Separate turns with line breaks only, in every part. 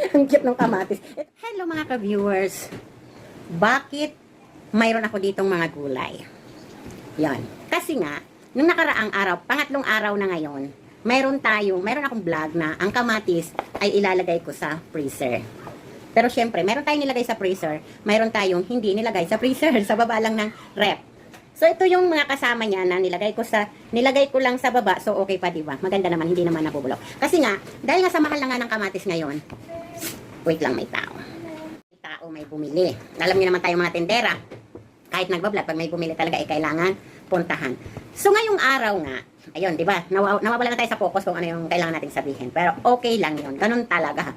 Ang cute ng kamatis. Hello mga ka-viewers. Bakit mayroon ako ditong mga gulay? Yan. Kasi nga, nung nakaraang araw, pangatlong araw na ngayon, mayroon tayong, mayroon akong vlog na ang kamatis ay ilalagay ko sa freezer. Pero syempre, mayroon tayong nilagay sa freezer, mayroon tayong hindi nilagay sa freezer, sa baba lang ng rep. So ito yung mga kasama niya na nilagay ko sa nilagay ko lang sa baba. So okay pa 'di ba? Maganda naman, hindi naman nabubulok. Kasi nga, dahil nga sa mahal na nga ng kamatis ngayon, wait lang may tao. May tao may bumili. Alam niyo naman tayo mga tendera. Kahit nagbablog, pag may bumili talaga, eh, kailangan puntahan. So ngayong araw nga, ayun, di ba? Nawa, nawawala na tayo sa focus kung ano yung kailangan nating sabihin. Pero okay lang yun. Ganun talaga.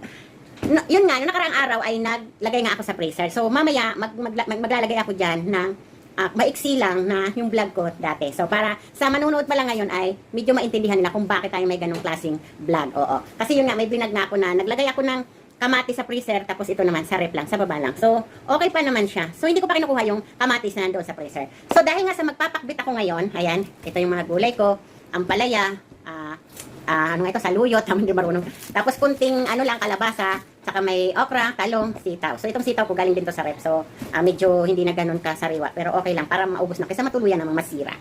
No, yun nga, noong nakaraang araw ay naglagay nga ako sa freezer. So mamaya, mag, mag, mag, maglalagay ako dyan ng ah, maiksi lang na yung vlog ko dati. So para sa manunood pa lang ngayon ay medyo maintindihan nila kung bakit tayo may ganong klaseng vlog. Oo. Kasi yun nga, may binag na ako na naglagay ako ng kamatis sa freezer tapos ito naman sa rep lang, sa baba lang. So, okay pa naman siya. So, hindi ko pa kinukuha yung kamatis na nandoon sa freezer. So, dahil nga sa magpapakbit ako ngayon, ayan, ito yung mga gulay ko, ang palaya, ah, ah, ano ito, saluyot, hindi marunong. Tapos, kunting, ano lang, kalabasa, saka may okra, talong, sitaw. So, itong sitaw ko galing din to sa rep. So, ah, medyo hindi na ganun kasariwa. Pero okay lang, para maubos na. Kaysa matuluyan namang masira.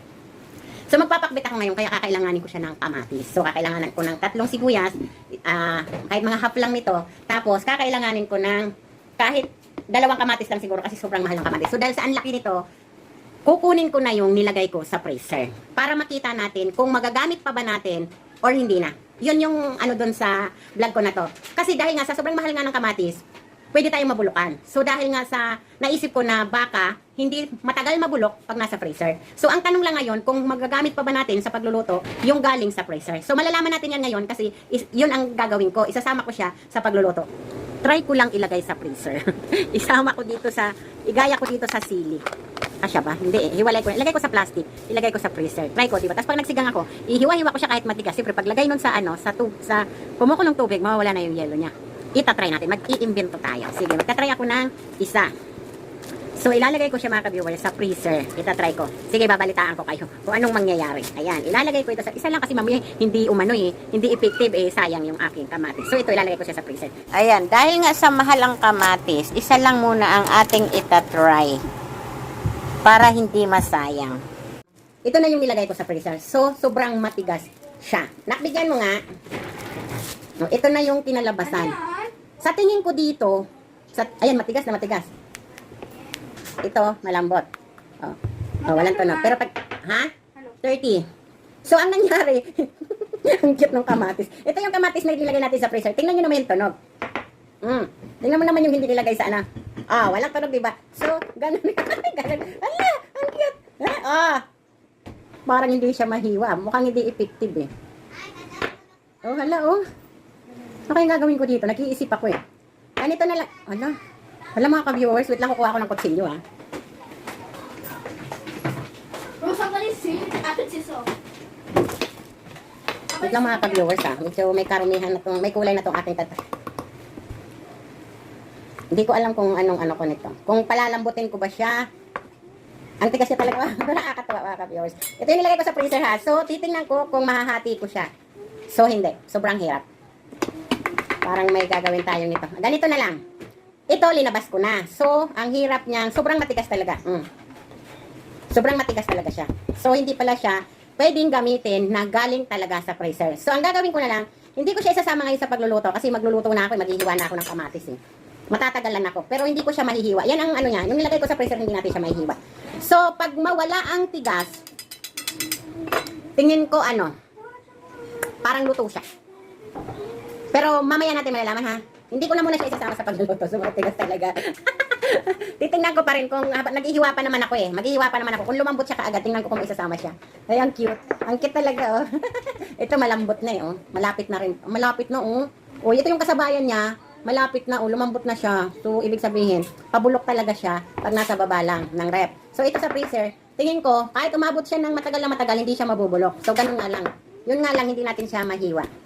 So magpapakbit ako ngayon kaya kakailanganin ko siya ng kamatis. So kakailanganan ko ng tatlong sibuyas, ah, kahit mga half lang nito. Tapos kakailanganin ko ng kahit dalawang kamatis lang siguro kasi sobrang mahal ng kamatis. So dahil sa ang laki nito, kukunin ko na yung nilagay ko sa freezer para makita natin kung magagamit pa ba natin or hindi na. Yun yung ano doon sa vlog ko na to. Kasi dahil nga sa sobrang mahal nga ng kamatis, pwede tayong mabulukan. So dahil nga sa naisip ko na baka hindi matagal mabulok pag nasa freezer. So ang tanong lang ngayon kung magagamit pa ba natin sa pagluluto yung galing sa freezer. So malalaman natin yan ngayon kasi is, yun ang gagawin ko. Isasama ko siya sa pagluluto. Try ko lang ilagay sa freezer. Isama ko dito sa igaya ko dito sa sili. Kasya ba? Hindi eh. Hiwalay ko. Ilagay ko sa plastic. Ilagay ko sa freezer. Try ko, di? Tapos pag nagsigang ako, ihiwa-hiwa ko siya kahit matigas. Siyempre, pag lagay nun sa ano, sa tub, sa kumukulong tubig, mawawala na yung yelo niya itatry natin. Mag-i-invento tayo. Sige, magtatry ako ng isa. So, ilalagay ko siya mga ka-viewers sa freezer. Itatry ko. Sige, babalitaan ko kayo kung anong mangyayari. Ayan, ilalagay ko ito sa isa lang kasi mamaya hindi umano eh. Hindi effective eh. Sayang yung aking kamatis. So, ito ilalagay ko siya sa freezer.
Ayan, dahil nga sa mahal ang kamatis, isa lang muna ang ating itatry para hindi masayang.
Ito na yung nilagay ko sa freezer. So, sobrang matigas siya. Nakbigyan mo nga. No, ito na yung kinalabasan. Sa tingin ko dito, sa, ayan, matigas na matigas. Ito, malambot. Oh, oh walang tunog. Pero pag, ha? 30. So, ang nangyari, ang cute ng kamatis. Ito yung kamatis na nilagay natin sa freezer. Tingnan nyo naman yung tunog. Mm. Tingnan mo naman yung hindi nilagay sa ano. Ah, walang tunog, diba? So, ganun. ganun. Ala, ang cute. Ah. Parang hindi siya mahiwa. Mukhang hindi effective eh. Oh, hala, oh. Ano kayang gagawin ko dito? Nag-iisip ako eh. Ganito na lang. Hala. Hala mga ka-viewers, wait lang kukuha ako ng kutsilyo ah.
Bro, somebody see Ate Chiso.
Wait lang mga ka-viewers ah. Medyo may karumihan na tong, may kulay na tong ating tata. Hindi ko alam kung anong ano ko nito. Kung palalambutin ko ba siya. Ang tigas niya talaga. Nakakatawa mga ka-viewers. Ito yung nilagay ko sa freezer ha. So, titingnan ko kung mahahati ko siya. So, hindi. Sobrang hirap. Parang may gagawin tayo nito. Ganito na lang. Ito, linabas ko na. So, ang hirap niyan, sobrang matigas talaga. Mm. Sobrang matigas talaga siya. So, hindi pala siya pwedeng gamitin na galing talaga sa freezer. So, ang gagawin ko na lang, hindi ko siya isasama ngayon sa pagluluto kasi magluluto na ako, maghihiwa na ako ng kamatis eh. Matatagalan ako. Pero hindi ko siya mahihiwa. Yan ang ano niya. Yung nilagay ko sa freezer, hindi natin siya mahihiwa. So, pag mawala ang tigas, tingin ko ano, parang luto siya. Pero mamaya natin malalaman ha. Hindi ko na muna siya isasama sa pagluluto. So, matigas talaga. Titingnan ko pa rin kung habang naghihiwa pa naman ako eh. Maghihiwa pa naman ako. Kung lumambot siya kaagad, tingnan ko kung isasama siya. Ay, ang cute. Ang cute talaga oh. ito malambot na eh oh. Malapit na rin. Malapit na oh. Oh, ito yung kasabayan niya. Malapit na oh. Lumambot na siya. So, ibig sabihin, pabulok talaga siya pag nasa baba lang ng rep. So, ito sa freezer. Tingin ko, kahit umabot siya ng matagal na matagal, hindi siya mabubulok. So, ganun nga lang. Yun nga lang, hindi natin siya mahiwa.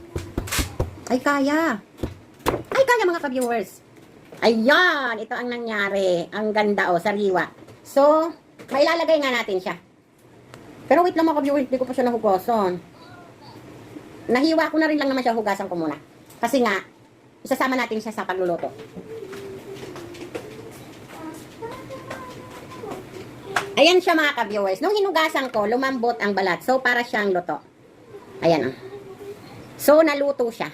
Ay, kaya. Ay, kaya mga ka-viewers. Ayan, ito ang nangyari. Ang ganda oh, sariwa. So, mailalagay nga natin siya. Pero wait lang mga ka-viewers, hindi ko pa siya nahugasan. Nahiwa ko na rin lang naman siya, hugasan ko muna. Kasi nga, isasama natin siya sa pagluluto. Ayan siya mga ka-viewers. Nung hinugasan ko, lumambot ang balat. So, para siyang luto. Ayan oh. So, naluto siya.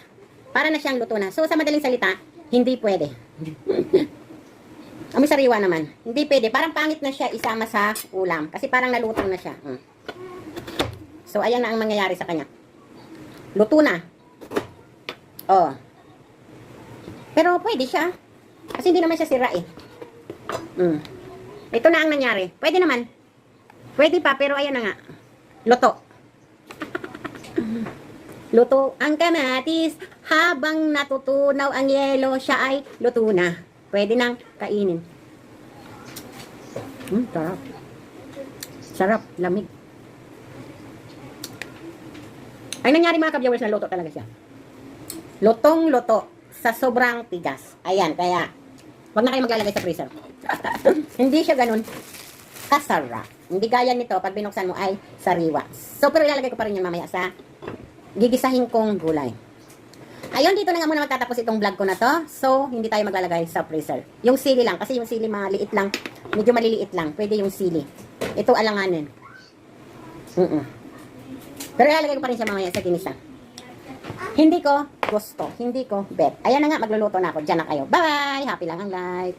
Para na siyang luto na. So, sa madaling salita, hindi pwede. Amoy sariwa naman. Hindi pwede. Parang pangit na siya isama sa ulam. Kasi parang naluto na siya. Mm. So, ayan na ang mangyayari sa kanya. Luto na. Oh. Pero pwede siya. Kasi hindi naman siya sira eh. Mm. Ito na ang nangyari. Pwede naman. Pwede pa, pero ayan na nga. Luto. Luto ang kamatis. Habang natutunaw ang yelo, siya ay luto na. Pwede nang kainin. Hmm, sarap. Sarap, lamig. Ang nangyari mga ka-viewers na luto talaga siya. Lutong luto sa sobrang tigas. Ayan, kaya wag na kayo maglalagay sa freezer. Hindi siya ganun kasarap. Hindi gaya nito, pag binuksan mo ay sariwa. So, pero ilalagay ko pa rin yan mamaya sa gigisahin kong gulay. Ayun, dito na nga muna magtatapos itong vlog ko na to. So, hindi tayo maglalagay sa freezer. Yung sili lang, kasi yung sili maliit lang, medyo maliliit lang. Pwede yung sili. Ito alanganin. Mm Pero ilalagay ko pa rin siya mamaya sa kinisa. Hindi ko gusto. Hindi ko bet. Ayan na nga, magluluto na ako. Diyan na kayo. Bye! Happy lang ang life.